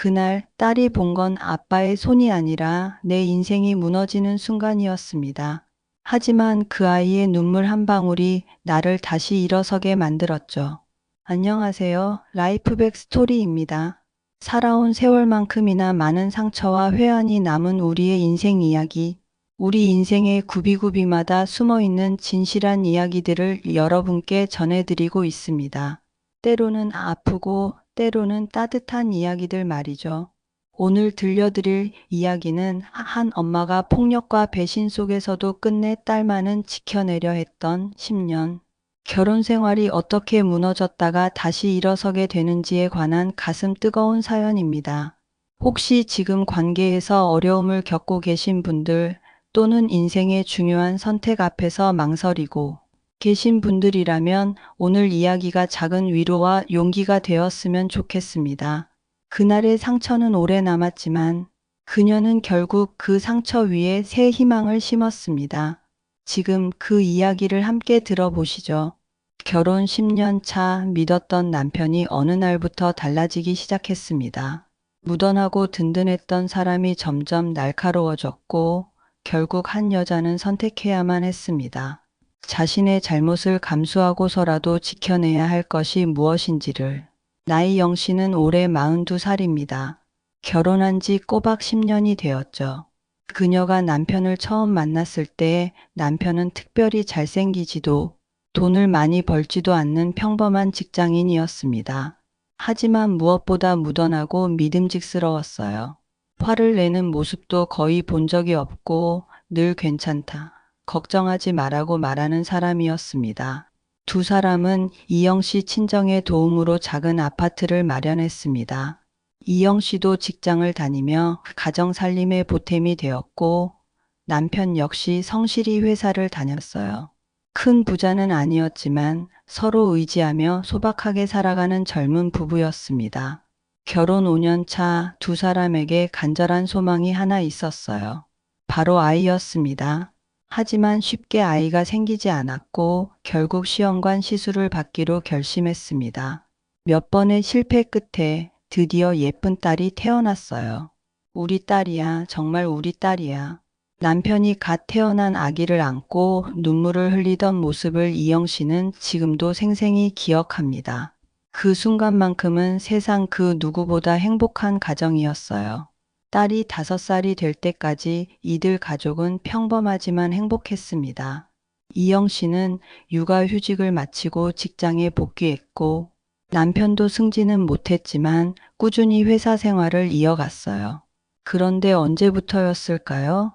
그날 딸이 본 건 아빠의 손이 아니라 내 인생이 무너지는 순간이었습니다. 하지만 그 아이의 눈물 한 방울이 나를 다시 일어서게 만들었죠. 안녕하세요. 라이프백 스토리입니다. 살아온 세월만큼이나 많은 상처와 회한이 남은 우리의 인생 이야기. 우리 인생의 구비구비마다 숨어 있는 진실한 이야기들을 여러분께 전해드리고 있습니다. 때로는 아프고 때로는 따뜻한 이야기들 말이죠. 오늘 들려드릴 이야기는 한 엄마가 폭력과 배신 속에서도 끝내 딸만은 지켜내려 했던 10년. 결혼 생활이 어떻게 무너졌다가 다시 일어서게 되는지에 관한 가슴 뜨거운 사연입니다. 혹시 지금 관계에서 어려움을 겪고 계신 분들 또는 인생의 중요한 선택 앞에서 망설이고 계신 분들이라면 오늘 이야기가 작은 위로와 용기가 되었으면 좋겠습니다. 그날의 상처는 오래 남았지만 그녀는 결국 그 상처 위에 새 희망을 심었습니다. 지금 그 이야기를 함께 들어보시죠. 결혼 10년 차 믿었던 남편이 어느 날부터 달라지기 시작했습니다. 무던하고 든든했던 사람이 점점 날카로워졌고 결국 한 여자는 선택해야만 했습니다. 자신의 잘못을 감수하고서라도 지켜내야 할 것이 무엇인지를. 나이 영 씨는 올해 42살입니다. 결혼한 지 꼬박 10년이 되었죠. 그녀가 남편을 처음 만났을 때 남편은 특별히 잘생기지도 돈을 많이 벌지도 않는 평범한 직장인이었습니다. 하지만 무엇보다 무던하고 믿음직스러웠어요. 화를 내는 모습도 거의 본 적이 없고 늘 괜찮다. 걱정하지 말라고 말하는 사람이었습니다. 두 사람은 이영 씨 친정의 도움으로 작은 아파트를 마련했습니다. 이영 씨도 직장을 다니며 가정 살림의 보탬이 되었고 남편 역시 성실히 회사를 다녔어요. 큰 부자는 아니었지만 서로 의지하며 소박하게 살아가는 젊은 부부였습니다. 결혼 5년 차 두 사람에게 간절한 소망이 하나 있었어요. 바로 아이였습니다. 하지만 쉽게 아이가 생기지 않았고 결국 시험관 시술을 받기로 결심했습니다. 몇 번의 실패 끝에 드디어 예쁜 딸이 태어났어요. 우리 딸이야, 정말 우리 딸이야. 남편이 갓 태어난 아기를 안고 눈물을 흘리던 모습을 이영 씨는 지금도 생생히 기억합니다. 그 순간만큼은 세상 그 누구보다 행복한 가정이었어요. 딸이 다섯 살이 될 때까지 이들 가족은 평범하지만 행복했습니다. 이영 씨는 육아휴직을 마치고 직장에 복귀했고 남편도 승진은 못했지만 꾸준히 회사 생활을 이어갔어요. 그런데 언제부터였을까요?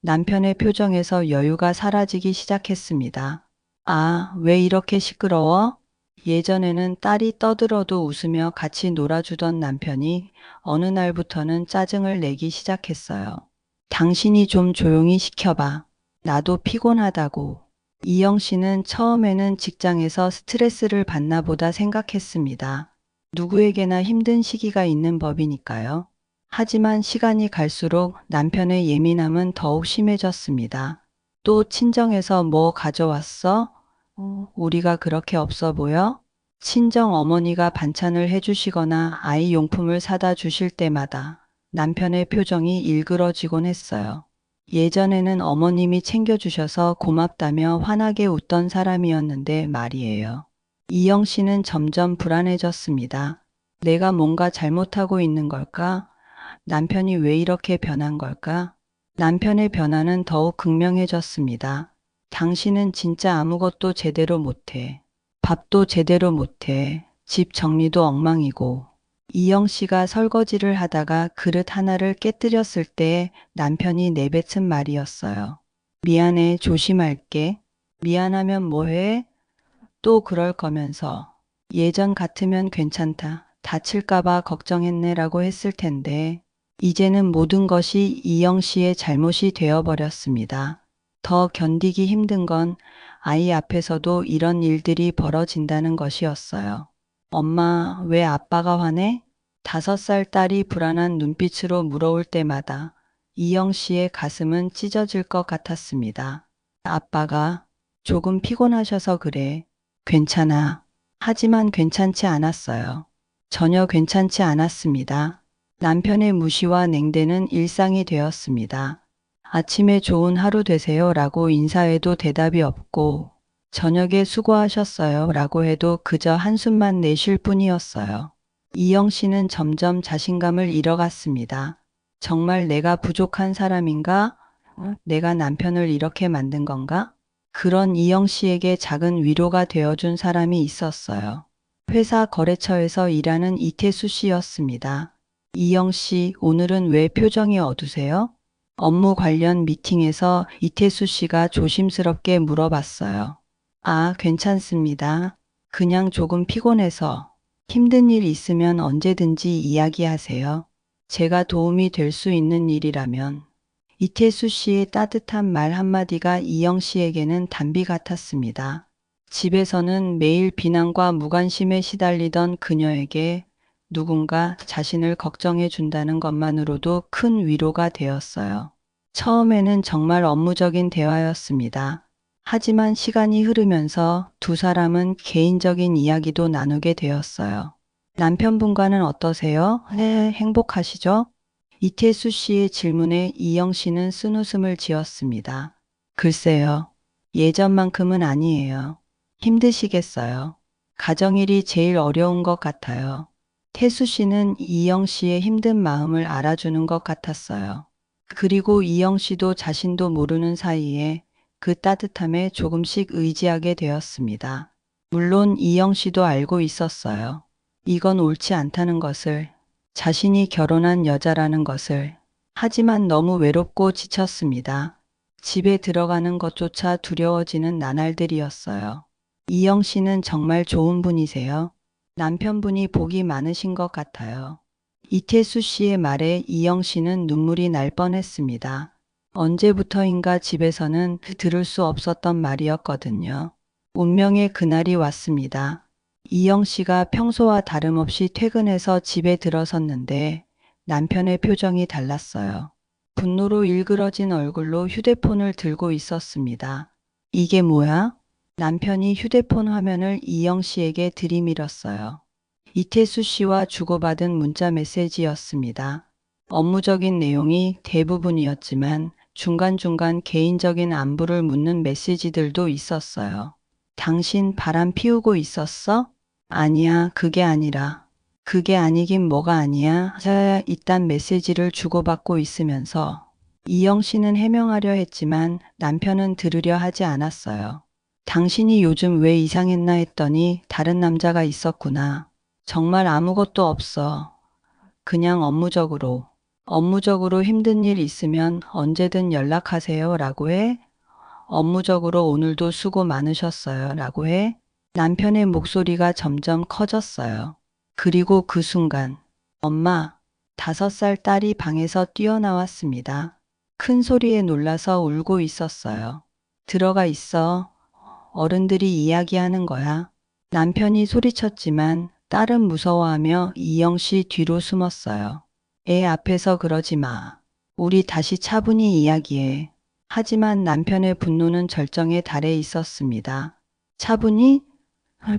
남편의 표정에서 여유가 사라지기 시작했습니다. 아, 왜 이렇게 시끄러워? 예전에는 딸이 떠들어도 웃으며 같이 놀아주던 남편이 어느 날부터는 짜증을 내기 시작했어요. 당신이 좀 조용히 시켜봐. 나도 피곤하다고. 이영 씨는 처음에는 직장에서 스트레스를 받나 보다 생각했습니다. 누구에게나 힘든 시기가 있는 법이니까요. 하지만 시간이 갈수록 남편의 예민함은 더욱 심해졌습니다. 또 친정에서 뭐 가져왔어? 어, 우리가 그렇게 없어 보여? 친정 어머니가 반찬을 해주시거나 아이 용품을 사다 주실 때마다 남편의 표정이 일그러지곤 했어요. 예전에는 어머님이 챙겨주셔서 고맙다며 환하게 웃던 사람이었는데 말이에요. 이영 씨는 점점 불안해졌습니다. 내가 뭔가 잘못하고 있는 걸까? 남편이 왜 이렇게 변한 걸까? 남편의 변화는 더욱 극명해졌습니다. 당신은 진짜 아무것도 제대로 못해. 밥도 제대로 못해. 집 정리도 엉망이고. 이영 씨가 설거지를 하다가 그릇 하나를 깨뜨렸을 때 남편이 내뱉은 말이었어요. 미안해, 조심할게. 미안하면 뭐해? 또 그럴 거면서. 예전 같으면 괜찮다. 다칠까봐 걱정했네라고 했을 텐데, 이제는 모든 것이 이영 씨의 잘못이 되어버렸습니다. 더 견디기 힘든 건 아이 앞에서도 이런 일들이 벌어진다는 것이었어요. 엄마, 왜 아빠가 화내? 다섯 살 딸이 불안한 눈빛으로 물어올 때마다 이영 씨의 가슴은 찢어질 것 같았습니다. 아빠가 조금 피곤하셔서 그래. 괜찮아. 하지만 괜찮지 않았어요. 전혀 괜찮지 않았습니다. 남편의 무시와 냉대는 일상이 되었습니다. 아침에 좋은 하루 되세요 라고 인사해도 대답이 없고, 저녁에 수고하셨어요 라고 해도 그저 한숨만 내쉴 뿐이었어요. 이영 씨는 점점 자신감을 잃어갔습니다. 정말 내가 부족한 사람인가? 내가 남편을 이렇게 만든 건가? 그런 이영 씨에게 작은 위로가 되어준 사람이 있었어요. 회사 거래처에서 일하는 이태수 씨였습니다. 이영 씨, 오늘은 왜 표정이 어두세요? 업무 관련 미팅에서 이태수 씨가 조심스럽게 물어봤어요. 아, 괜찮습니다. 그냥 조금 피곤해서 힘든 일 있으면 언제든지 이야기하세요. 제가 도움이 될 수 있는 일이라면 이태수 씨의 따뜻한 말 한마디가 이영 씨에게는 단비 같았습니다. 집에서는 매일 비난과 무관심에 시달리던 그녀에게 누군가 자신을 걱정해 준다는 것만으로도 큰 위로가 되었어요. 처음에는 정말 업무적인 대화였습니다. 하지만 시간이 흐르면서 두 사람은 개인적인 이야기도 나누게 되었어요. 남편분과는 어떠세요? 네, 행복하시죠? 이태수 씨의 질문에 이영 씨는 쓴웃음을 지었습니다. 글쎄요. 예전만큼은 아니에요. 힘드시겠어요. 가정일이 제일 어려운 것 같아요. 태수 씨는 이영 씨의 힘든 마음을 알아주는 것 같았어요. 그리고 이영 씨도 자신도 모르는 사이에 그 따뜻함에 조금씩 의지하게 되었습니다. 물론 이영 씨도 알고 있었어요. 이건 옳지 않다는 것을, 자신이 결혼한 여자라는 것을. 하지만 너무 외롭고 지쳤습니다. 집에 들어가는 것조차 두려워지는 나날들이었어요. 이영 씨는 정말 좋은 분이세요. 남편분이 복이 많으신 것 같아요. 이태수 씨의 말에 이영 씨는 눈물이 날 뻔했습니다. 언제부터인가 집에서는 들을 수 없었던 말이었거든요. 운명의 그날이 왔습니다. 이영 씨가 평소와 다름없이 퇴근해서 집에 들어섰는데 남편의 표정이 달랐어요. 분노로 일그러진 얼굴로 휴대폰을 들고 있었습니다. 이게 뭐야? 남편이 휴대폰 화면을 이영 씨에게 들이밀었어요. 이태수 씨와 주고받은 문자 메시지였습니다. 업무적인 내용이 대부분이었지만 중간중간 개인적인 안부를 묻는 메시지들도 있었어요. 당신 바람 피우고 있었어? 아니야, 그게 아니라. 그게 아니긴 뭐가 아니야. 자, 이딴 메시지를 주고받고 있으면서 이영 씨는 해명하려 했지만 남편은 들으려 하지 않았어요. 당신이 요즘 왜 이상했나 했더니 다른 남자가 있었구나. 정말 아무것도 없어. 그냥 업무적으로. 업무적으로 힘든 일 있으면 언제든 연락하세요 라고 해. 업무적으로 오늘도 수고 많으셨어요 라고 해. 남편의 목소리가 점점 커졌어요. 그리고 그 순간, 엄마, 다섯 살 딸이 방에서 뛰어나왔습니다. 큰 소리에 놀라서 울고 있었어요. 들어가 있어. 어른들이 이야기하는 거야. 남편이 소리쳤지만 딸은 무서워하며 이영 씨 뒤로 숨었어요. 애 앞에서 그러지 마. 우리 다시 차분히 이야기해. 하지만 남편의 분노는 절정에 달해 있었습니다. 차분히?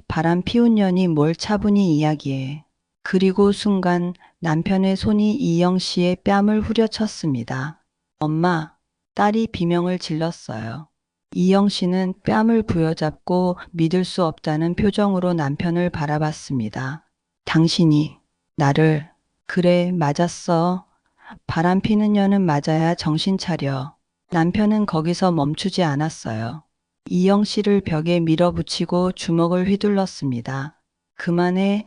바람 피운 년이 뭘 차분히 이야기해. 그리고 순간 남편의 손이 이영 씨의 뺨을 후려쳤습니다. 엄마, 딸이 비명을 질렀어요. 이영 씨는 뺨을 부여잡고 믿을 수 없다는 표정으로 남편을 바라봤습니다. 당신이 나를 그래 맞았어. 바람 피는 년은 맞아야 정신 차려. 남편은 거기서 멈추지 않았어요. 이영 씨를 벽에 밀어붙이고 주먹을 휘둘렀습니다. 그만해,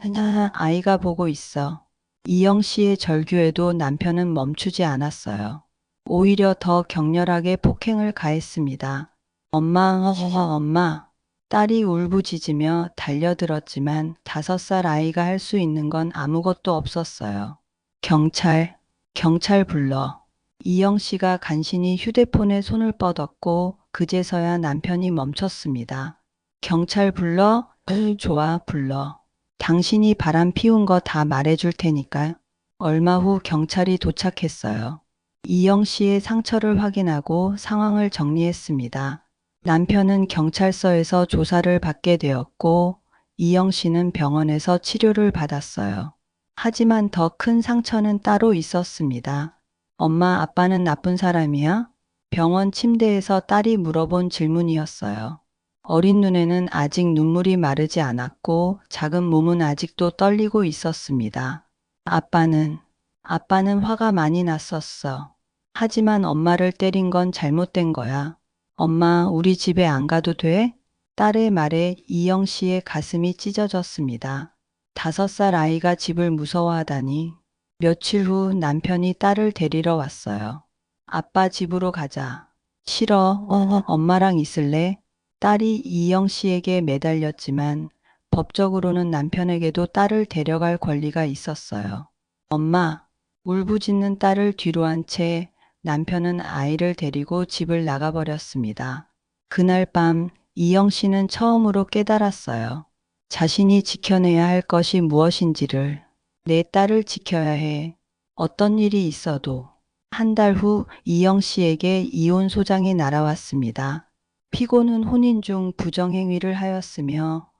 아이가 보고 있어. 이영 씨의 절규에도 남편은 멈추지 않았어요. 오히려 더 격렬하게 폭행을 가했습니다. 엄마, 엄마. 딸이 울부짖으며 달려들었지만 다섯 살 아이가 할 수 있는 건 아무것도 없었어요. 경찰, 경찰 불러. 이영 씨가 간신히 휴대폰에 손을 뻗었고 그제서야 남편이 멈췄습니다. 경찰 불러? 으, 좋아, 불러. 당신이 바람 피운 거 다 말해줄 테니까. 얼마 후 경찰이 도착했어요. 이영 씨의 상처를 확인하고 상황을 정리했습니다. 남편은 경찰서에서 조사를 받게 되었고 이영 씨는 병원에서 치료를 받았어요. 하지만 더 큰 상처는 따로 있었습니다. 엄마, 아빠는 나쁜 사람이야? 병원 침대에서 딸이 물어본 질문이었어요. 어린 눈에는 아직 눈물이 마르지 않았고 작은 몸은 아직도 떨리고 있었습니다. 아빠는, 아빠는 화가 많이 났었어. 하지만 엄마를 때린 건 잘못된 거야. 엄마, 우리 집에 안 가도 돼? 딸의 말에 이영 씨의 가슴이 찢어졌습니다. 다섯 살 아이가 집을 무서워하다니. 며칠 후 남편이 딸을 데리러 왔어요. 아빠 집으로 가자. 싫어. 어, 엄마랑 있을래? 딸이 이영 씨에게 매달렸지만 법적으로는 남편에게도 딸을 데려갈 권리가 있었어요. 엄마, 울부짖는 딸을 뒤로 한 채 남편은 아이를 데리고 집을 나가버렸습니다. 그날 밤 이영 씨는 처음으로 깨달았어요. 자신이 지켜내야 할 것이 무엇인지를. 내 딸을 지켜야 해. 어떤 일이 있어도. 한 달 후 이영 씨에게 이혼 소장이 날아왔습니다. 피고는 혼인 중 부정행위를 하였으며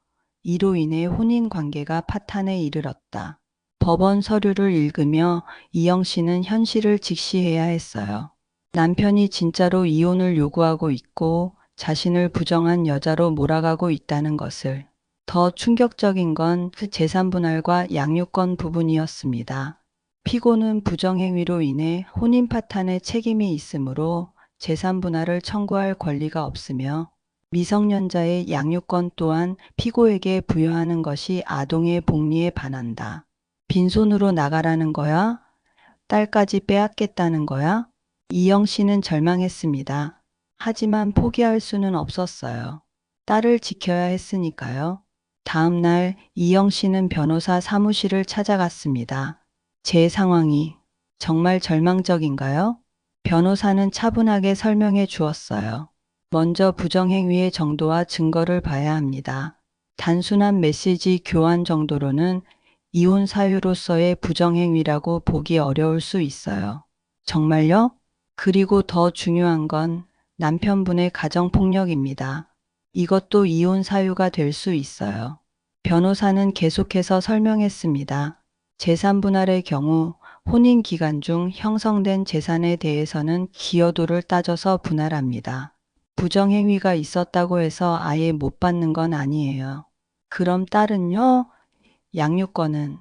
이로 인해 혼인 관계가 파탄에 이르렀다. 법원 서류를 읽으며 이영 씨는 현실을 직시해야 했어요. 남편이 진짜로 이혼을 요구하고 있고 자신을 부정한 여자로 몰아가고 있다는 것을. 더 충격적인 건 그 재산 분할과 양육권 부분이었습니다. 피고는 부정행위로 인해 혼인 파탄에 책임이 있으므로 재산 분할을 청구할 권리가 없으며 미성년자의 양육권 또한 피고에게 부여하는 것이 아동의 복리에 반한다. 빈손으로 나가라는 거야? 딸까지 빼앗겠다는 거야? 이영 씨는 절망했습니다. 하지만 포기할 수는 없었어요. 딸을 지켜야 했으니까요. 다음 날 이영 씨는 변호사 사무실을 찾아갔습니다. 제 상황이 정말 절망적인가요? 변호사는 차분하게 설명해 주었어요. 먼저 부정행위의 정도와 증거를 봐야 합니다. 단순한 메시지 교환 정도로는 이혼 사유로서의 부정행위라고 보기 어려울 수 있어요. 정말요? 그리고 더 중요한 건 남편분의 가정폭력입니다. 이것도 이혼 사유가 될 수 있어요. 변호사는 계속해서 설명했습니다. 재산 분할의 경우 혼인 기간 중 형성된 재산에 대해서는 기여도를 따져서 분할합니다. 부정행위가 있었다고 해서 아예 못 받는 건 아니에요. 그럼 딸은요? 양육권은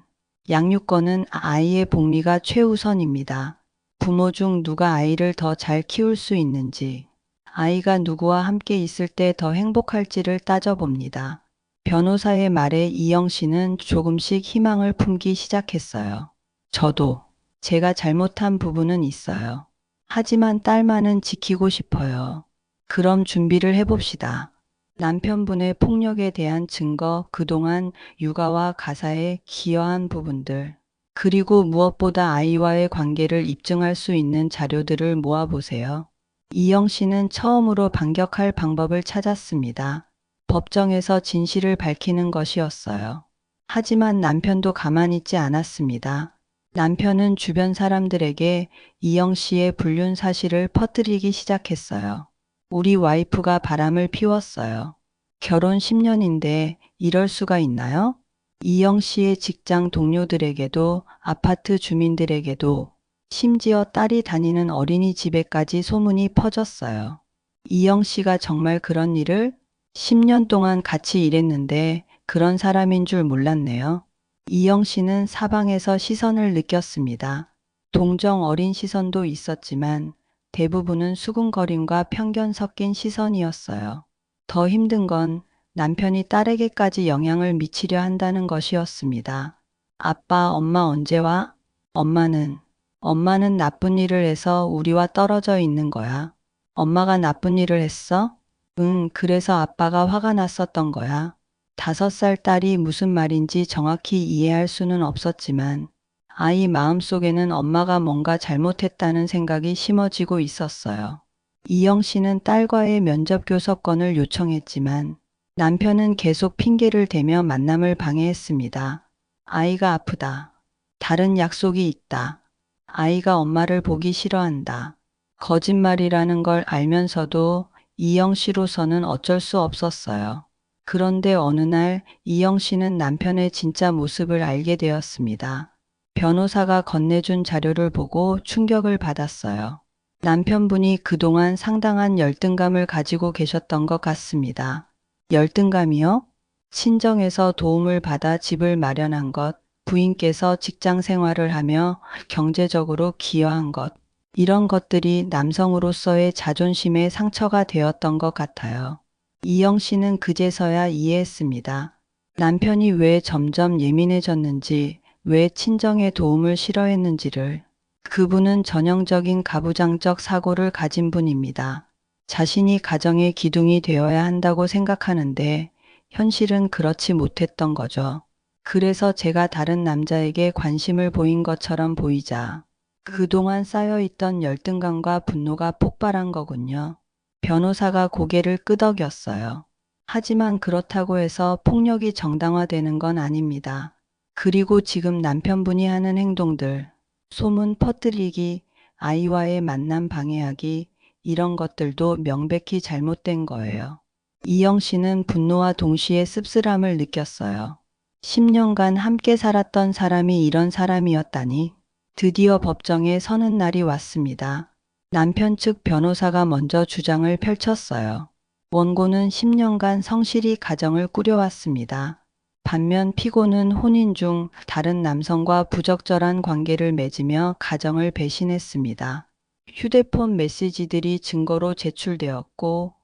양육권은 아이의 복리가 최우선입니다. 부모 중 누가 아이를 더 잘 키울 수 있는지, 아이가 누구와 함께 있을 때 더 행복할지를 따져봅니다. 변호사의 말에 이영 씨는 조금씩 희망을 품기 시작했어요. 저도 제가 잘못한 부분은 있어요. 하지만 딸만은 지키고 싶어요. 그럼 준비를 해봅시다. 남편분의 폭력에 대한 증거, 그동안 육아와 가사에 기여한 부분들, 그리고 무엇보다 아이와의 관계를 입증할 수 있는 자료들을 모아보세요. 이영 씨는 처음으로 반격할 방법을 찾았습니다. 법정에서 진실을 밝히는 것이었어요. 하지만 남편도 가만히 있지 않았습니다. 남편은 주변 사람들에게 이영 씨의 불륜 사실을 퍼뜨리기 시작했어요. 우리 와이프가 바람을 피웠어요. 결혼 10년인데 이럴 수가 있나요? 이영 씨의 직장 동료들에게도 아파트 주민들에게도 심지어 딸이 다니는 어린이집에까지 소문이 퍼졌어요. 이영 씨가 정말 그런 일을 10년 동안 같이 일했는데 그런 사람인 줄 몰랐네요. 이영 씨는 사방에서 시선을 느꼈습니다. 동정 어린 시선도 있었지만 대부분은 수군거림과 편견 섞인 시선이었어요. 더 힘든 건 남편이 딸에게까지 영향을 미치려 한다는 것이었습니다. 아빠, 엄마 언제 와? 엄마는, 엄마는 나쁜 일을 해서 우리와 떨어져 있는 거야. 엄마가 나쁜 일을 했어? 응, 그래서 아빠가 화가 났었던 거야. 다섯 살 딸이 무슨 말인지 정확히 이해할 수는 없었지만 아이 마음속에는 엄마가 뭔가 잘못했다는 생각이 심어지고 있었어요. 이영 씨는 딸과의 면접 교섭권을 요청했지만 남편은 계속 핑계를 대며 만남을 방해했습니다. 아이가 아프다. 다른 약속이 있다. 아이가 엄마를 보기 싫어한다. 거짓말이라는 걸 알면서도 이영 씨로서는 어쩔 수 없었어요. 그런데 어느 날 이영 씨는 남편의 진짜 모습을 알게 되었습니다. 변호사가 건네준 자료를 보고 충격을 받았어요. 남편분이 그동안 상당한 열등감을 가지고 계셨던 것 같습니다. 열등감이요? 친정에서 도움을 받아 집을 마련한 것, 부인께서 직장 생활을 하며 경제적으로 기여한 것, 이런 것들이 남성으로서의 자존심에 상처가 되었던 것 같아요. 이영 씨는 그제서야 이해했습니다. 남편이 왜 점점 예민해졌는지, 왜 친정의 도움을 싫어했는지를. 그분은 전형적인 가부장적 사고를 가진 분입니다. 자신이 가정의 기둥이 되어야 한다고 생각하는데 현실은 그렇지 못했던 거죠. 그래서 제가 다른 남자에게 관심을 보인 것처럼 보이자 그동안 쌓여있던 열등감과 분노가 폭발한 거군요. 변호사가 고개를 끄덕였어요. 하지만 그렇다고 해서 폭력이 정당화되는 건 아닙니다. 그리고 지금 남편분이 하는 행동들, 소문 퍼뜨리기, 아이와의 만남 방해하기, 이런 것들도 명백히 잘못된 거예요. 이영 씨는 분노와 동시에 씁쓸함을 느꼈어요. 10년간 함께 살았던 사람이 이런 사람이었다니. 드디어 법정에 서는 날이 왔습니다. 남편 측 변호사가 먼저 주장을 펼쳤어요. 원고는 10년간 성실히 가정을 꾸려왔습니다. 반면 피고는 혼인 중 다른 남성과 부적절한 관계를 맺으며 가정을 배신했습니다. 휴대폰 메시지들이 증거로 제출되었고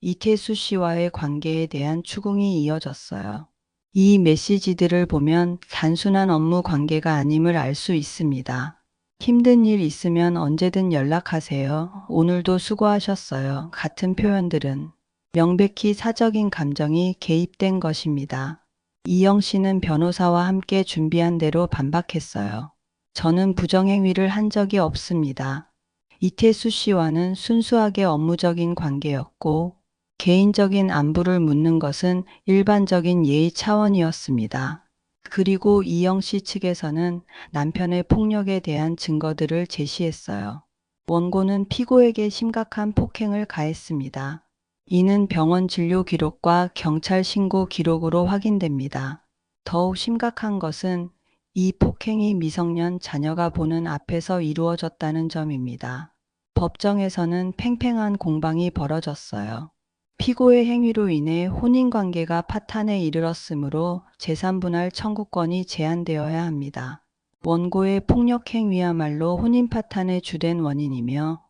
이태수 씨와의 관계에 대한 추궁이 이어졌어요. 이 메시지들을 보면 단순한 업무 관계가 아님을 알 수 있습니다. 힘든 일 있으면 언제든 연락하세요. 오늘도 수고하셨어요. 같은 표현들은 명백히 사적인 감정이 개입된 것입니다. 이영 씨는 변호사와 함께 준비한 대로 반박했어요. 저는 부정행위를 한 적이 없습니다. 이태수 씨와는 순수하게 업무적인 관계였고 개인적인 안부를 묻는 것은 일반적인 예의 차원이었습니다. 그리고 이영 씨 측에서는 남편의 폭력에 대한 증거들을 제시했어요. 원고는 피고에게 심각한 폭행을 가했습니다. 이는 병원 진료 기록과 경찰 신고 기록으로 확인됩니다. 더욱 심각한 것은 이 폭행이 미성년 자녀가 보는 앞에서 이루어졌다는 점입니다. 법정에서는 팽팽한 공방이 벌어졌어요. 피고의 행위로 인해 혼인 관계가 파탄에 이르렀으므로 재산분할 청구권이 제한되어야 합니다. 원고의 폭력 행위야말로 혼인 파탄의 주된 원인이며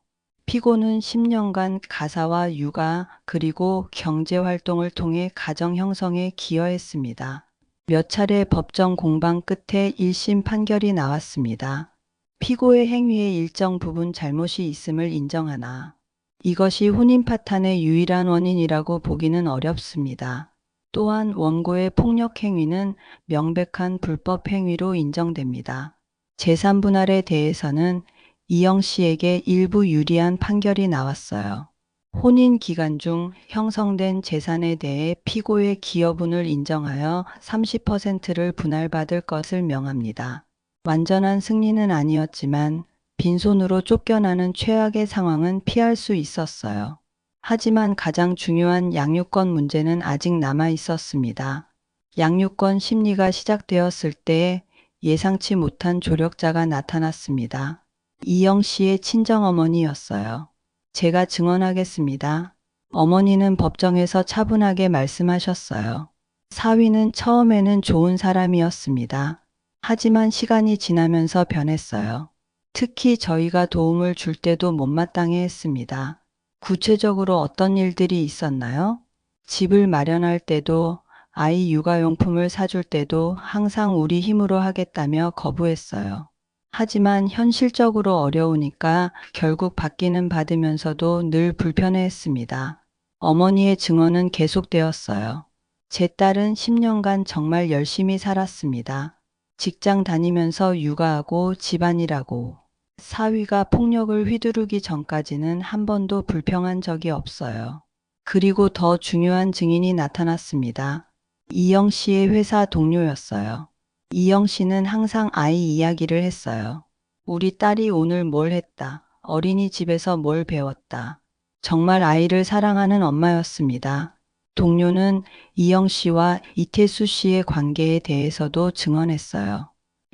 피고는 10년간 가사와 육아 그리고 경제 활동을 통해 가정 형성에 기여했습니다. 몇 차례 법정 공방 끝에 1심 판결이 나왔습니다. 피고의 행위에 일정 부분 잘못이 있음을 인정하나 이것이 혼인 파탄의 유일한 원인이라고 보기는 어렵습니다. 또한 원고의 폭력 행위는 명백한 불법 행위로 인정됩니다. 재산 분할에 대해서는 이영 씨에게 일부 유리한 판결이 나왔어요. 혼인 기간 중 형성된 재산에 대해 피고의 기여분을 인정하여 30%를 분할받을 것을 명합니다. 완전한 승리는 아니었지만 빈손으로 쫓겨나는 최악의 상황은 피할 수 있었어요. 하지만 가장 중요한 양육권 문제는 아직 남아 있었습니다. 양육권 심리가 시작되었을 때 예상치 못한 조력자가 나타났습니다. 이영 씨의 친정어머니였어요. 제가 증언하겠습니다. 어머니는 법정에서 차분하게 말씀하셨어요. 사위는 처음에는 좋은 사람이었습니다. 하지만 시간이 지나면서 변했어요. 특히 저희가 도움을 줄 때도 못마땅해 했습니다. 구체적으로 어떤 일들이 있었나요? 집을 마련할 때도 아이 육아용품을 사줄 때도 항상 우리 힘으로 하겠다며 거부했어요. 하지만 현실적으로 어려우니까 결국 받기는 받으면서도 늘 불편해했습니다. 어머니의 증언은 계속되었어요. 제 딸은 10년간 정말 열심히 살았습니다. 직장 다니면서 육아하고 집안일하고 사위가 폭력을 휘두르기 전까지는 한 번도 불평한 적이 없어요. 그리고 더 중요한 증인이 나타났습니다. 이영 씨의 회사 동료였어요. 이영 씨는 항상 아이 이야기를 했어요. 우리 딸이 오늘 뭘 했다. 어린이집에서 뭘 배웠다. 정말 아이를 사랑하는 엄마였습니다. 동료는 이영 씨와 이태수 씨의 관계에 대해서도 증언했어요.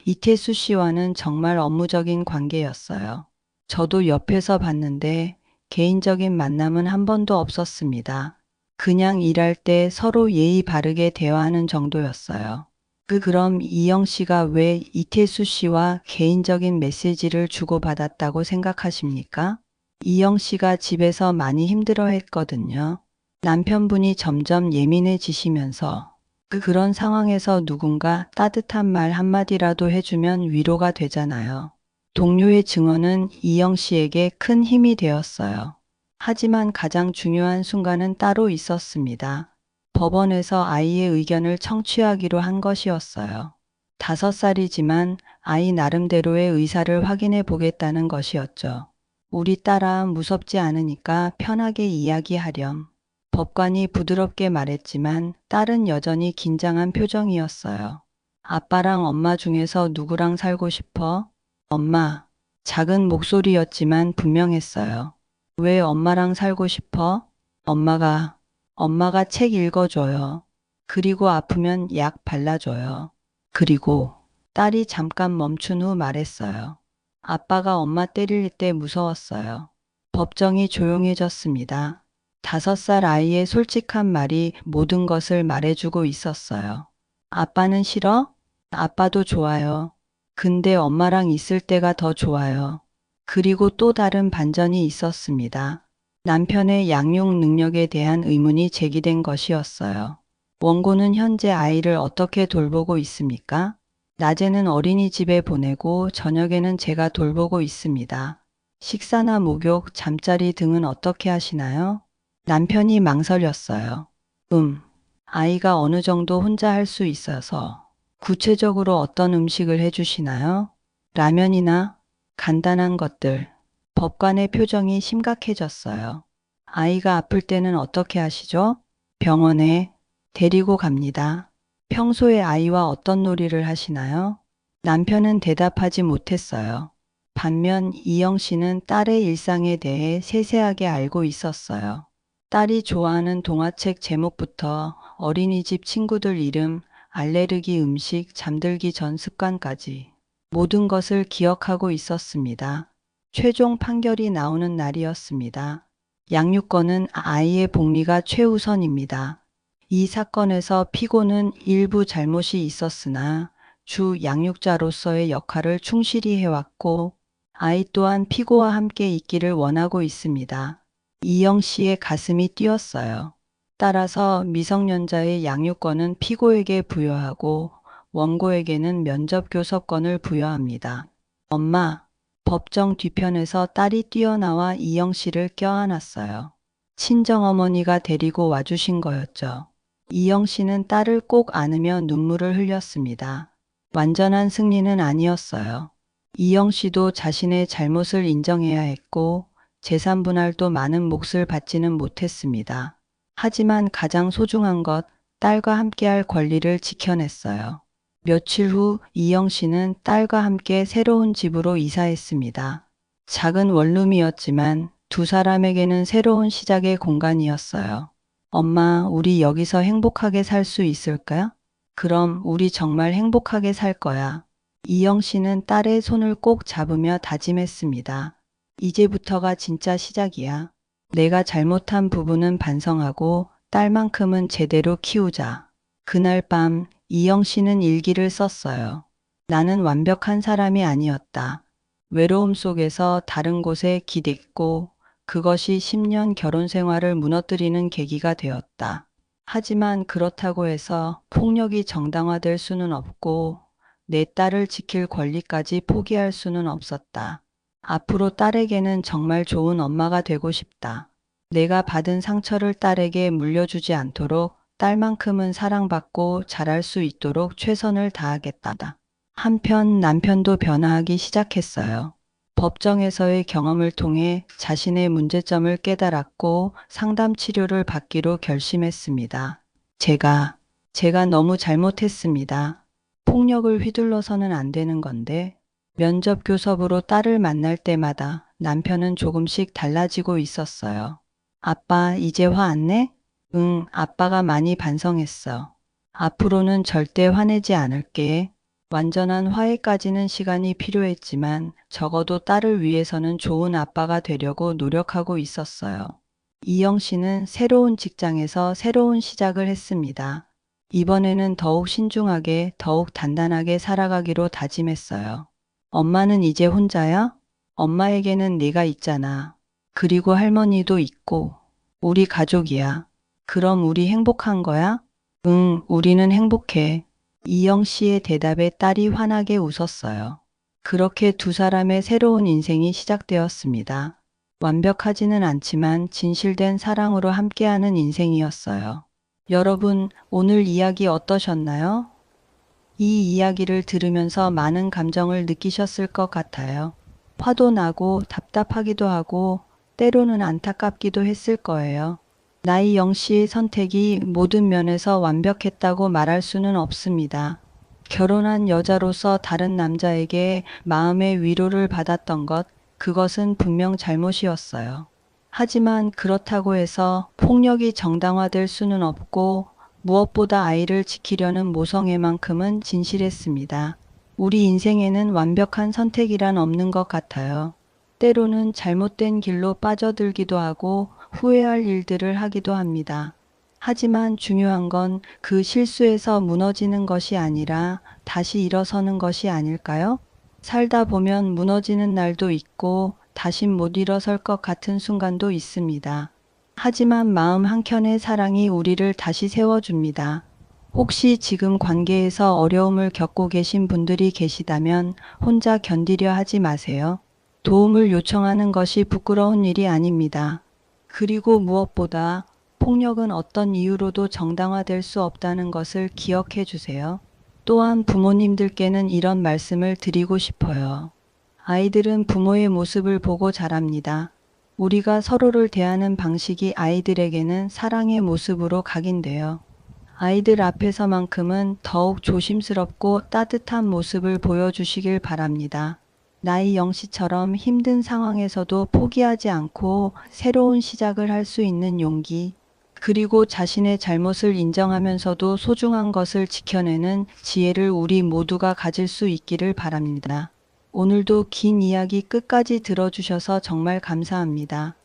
이태수 씨와는 정말 업무적인 관계였어요. 저도 옆에서 봤는데 개인적인 만남은 한 번도 없었습니다. 그냥 일할 때 서로 예의 바르게 대화하는 정도였어요. 그 그럼 이영 씨가 왜 이태수 씨와 개인적인 메시지를 주고받았다고 생각하십니까? 이영 씨가 집에서 많이 힘들어 했거든요. 남편분이 점점 예민해지시면서 그 그런 상황에서 누군가 따뜻한 말 한마디라도 해주면 위로가 되잖아요. 동료의 증언은 이영 씨에게 큰 힘이 되었어요. 하지만 가장 중요한 순간은 따로 있었습니다. 법원에서 아이의 의견을 청취하기로 한 것이었어요. 다섯 살이지만 아이 나름대로의 의사를 확인해 보겠다는 것이었죠. 우리 딸아 무섭지 않으니까 편하게 이야기하렴. 법관이 부드럽게 말했지만 딸은 여전히 긴장한 표정이었어요. 아빠랑 엄마 중에서 누구랑 살고 싶어? 엄마. 작은 목소리였지만 분명했어요. 왜 엄마랑 살고 싶어? 엄마가, 엄마가 책 읽어줘요. 그리고 아프면 약 발라줘요. 그리고 딸이 잠깐 멈춘 후 말했어요. 아빠가 엄마 때릴 때 무서웠어요. 법정이 조용해졌습니다. 다섯 살 아이의 솔직한 말이 모든 것을 말해주고 있었어요. 아빠는 싫어? 아빠도 좋아요. 근데 엄마랑 있을 때가 더 좋아요. 그리고 또 다른 반전이 있었습니다. 남편의 양육 능력에 대한 의문이 제기된 것이었어요. 원고는 현재 아이를 어떻게 돌보고 있습니까? 낮에는 어린이집에 보내고 저녁에는 제가 돌보고 있습니다. 식사나 목욕, 잠자리 등은 어떻게 하시나요? 남편이 망설였어요. 음, 아이가 어느 정도 혼자 할 수 있어서 구체적으로 어떤 음식을 해주시나요? 라면이나 간단한 것들. 법관의 표정이 심각해졌어요. 아이가 아플 때는 어떻게 하시죠? 병원에 데리고 갑니다. 평소에 아이와 어떤 놀이를 하시나요? 남편은 대답하지 못했어요. 반면 이영 씨는 딸의 일상에 대해 세세하게 알고 있었어요. 딸이 좋아하는 동화책 제목부터 어린이집 친구들 이름, 알레르기 음식, 잠들기 전 습관까지 모든 것을 기억하고 있었습니다. 최종 판결이 나오는 날이었습니다. 양육권은 아이의 복리가 최우선입니다. 이 사건에서 피고는 일부 잘못이 있었으나 주 양육자로서의 역할을 충실히 해왔고 아이 또한 피고와 함께 있기를 원하고 있습니다. 이영 씨의 가슴이 뛰었어요. 따라서 미성년자의 양육권은 피고에게 부여하고 원고에게는 면접 교섭권을 부여합니다. 엄마, 법정 뒤편에서 딸이 뛰어나와 이영 씨를 껴안았어요. 친정어머니가 데리고 와주신 거였죠. 이영 씨는 딸을 꼭 안으며 눈물을 흘렸습니다. 완전한 승리는 아니었어요. 이영 씨도 자신의 잘못을 인정해야 했고 재산 분할도 많은 몫을 받지는 못했습니다. 하지만 가장 소중한 것, 딸과 함께할 권리를 지켜냈어요. 며칠 후 이영 씨는 딸과 함께 새로운 집으로 이사했습니다. 작은 원룸이었지만 두 사람에게는 새로운 시작의 공간이었어요. 엄마, 우리 여기서 행복하게 살 수 있을까? 그럼 우리 정말 행복하게 살 거야. 이영 씨는 딸의 손을 꼭 잡으며 다짐했습니다. 이제부터가 진짜 시작이야. 내가 잘못한 부분은 반성하고 딸만큼은 제대로 키우자. 그날 밤 이영 씨는 일기를 썼어요. 나는 완벽한 사람이 아니었다. 외로움 속에서 다른 곳에 기댔고 그것이 10년 결혼 생활을 무너뜨리는 계기가 되었다. 하지만 그렇다고 해서 폭력이 정당화될 수는 없고 내 딸을 지킬 권리까지 포기할 수는 없었다. 앞으로 딸에게는 정말 좋은 엄마가 되고 싶다. 내가 받은 상처를 딸에게 물려주지 않도록 딸만큼은 사랑받고 잘할 수 있도록 최선을 다하겠다. 한편 남편도 변화하기 시작했어요. 법정에서의 경험을 통해 자신의 문제점을 깨달았고 상담 치료를 받기로 결심했습니다. 제가, 제가 너무 잘못했습니다. 폭력을 휘둘러서는 안 되는 건데, 면접 교섭으로 딸을 만날 때마다 남편은 조금씩 달라지고 있었어요. 아빠, 이제 화 안 내? 응, 아빠가 많이 반성했어. 앞으로는 절대 화내지 않을게. 완전한 화해까지는 시간이 필요했지만 적어도 딸을 위해서는 좋은 아빠가 되려고 노력하고 있었어요. 이영 씨는 새로운 직장에서 새로운 시작을 했습니다. 이번에는 더욱 신중하게, 더욱 단단하게 살아가기로 다짐했어요. 엄마는 이제 혼자야? 엄마에게는 네가 있잖아. 그리고 할머니도 있고, 우리 가족이야. 그럼 우리 행복한 거야? 응, 우리는 행복해. 이영 씨의 대답에 딸이 환하게 웃었어요. 그렇게 두 사람의 새로운 인생이 시작되었습니다. 완벽하지는 않지만 진실된 사랑으로 함께하는 인생이었어요. 여러분, 오늘 이야기 어떠셨나요? 이 이야기를 들으면서 많은 감정을 느끼셨을 것 같아요. 화도 나고 답답하기도 하고 때로는 안타깝기도 했을 거예요. 나이 영 씨의 선택이 모든 면에서 완벽했다고 말할 수는 없습니다. 결혼한 여자로서 다른 남자에게 마음의 위로를 받았던 것, 그것은 분명 잘못이었어요. 하지만 그렇다고 해서 폭력이 정당화될 수는 없고 무엇보다 아이를 지키려는 모성애만큼은 진실했습니다. 우리 인생에는 완벽한 선택이란 없는 것 같아요. 때로는 잘못된 길로 빠져들기도 하고 후회할 일들을 하기도 합니다. 하지만 중요한 건 그 실수에서 무너지는 것이 아니라 다시 일어서는 것이 아닐까요? 살다 보면 무너지는 날도 있고 다신 못 일어설 것 같은 순간도 있습니다. 하지만 마음 한켠의 사랑이 우리를 다시 세워줍니다. 혹시 지금 관계에서 어려움을 겪고 계신 분들이 계시다면 혼자 견디려 하지 마세요. 도움을 요청하는 것이 부끄러운 일이 아닙니다. 그리고 무엇보다 폭력은 어떤 이유로도 정당화될 수 없다는 것을 기억해 주세요. 또한 부모님들께는 이런 말씀을 드리고 싶어요. 아이들은 부모의 모습을 보고 자랍니다. 우리가 서로를 대하는 방식이 아이들에게는 사랑의 모습으로 각인돼요. 아이들 앞에서만큼은 더욱 조심스럽고 따뜻한 모습을 보여주시길 바랍니다. 나이 영씨처럼 힘든 상황에서도 포기하지 않고 새로운 시작을 할 수 있는 용기, 그리고 자신의 잘못을 인정하면서도 소중한 것을 지켜내는 지혜를 우리 모두가 가질 수 있기를 바랍니다. 오늘도 긴 이야기 끝까지 들어주셔서 정말 감사합니다.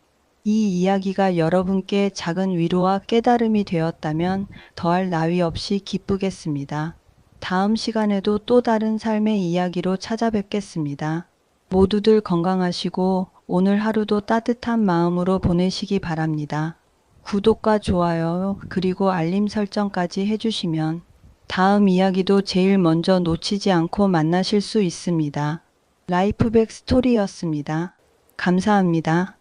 이 이야기가 여러분께 작은 위로와 깨달음이 되었다면 더할 나위 없이 기쁘겠습니다. 다음 시간에도 또 다른 삶의 이야기로 찾아뵙겠습니다. 모두들 건강하시고 오늘 하루도 따뜻한 마음으로 보내시기 바랍니다. 구독과 좋아요 그리고 알림 설정까지 해주시면 다음 이야기도 제일 먼저 놓치지 않고 만나실 수 있습니다. 라이프백 스토리였습니다. 감사합니다.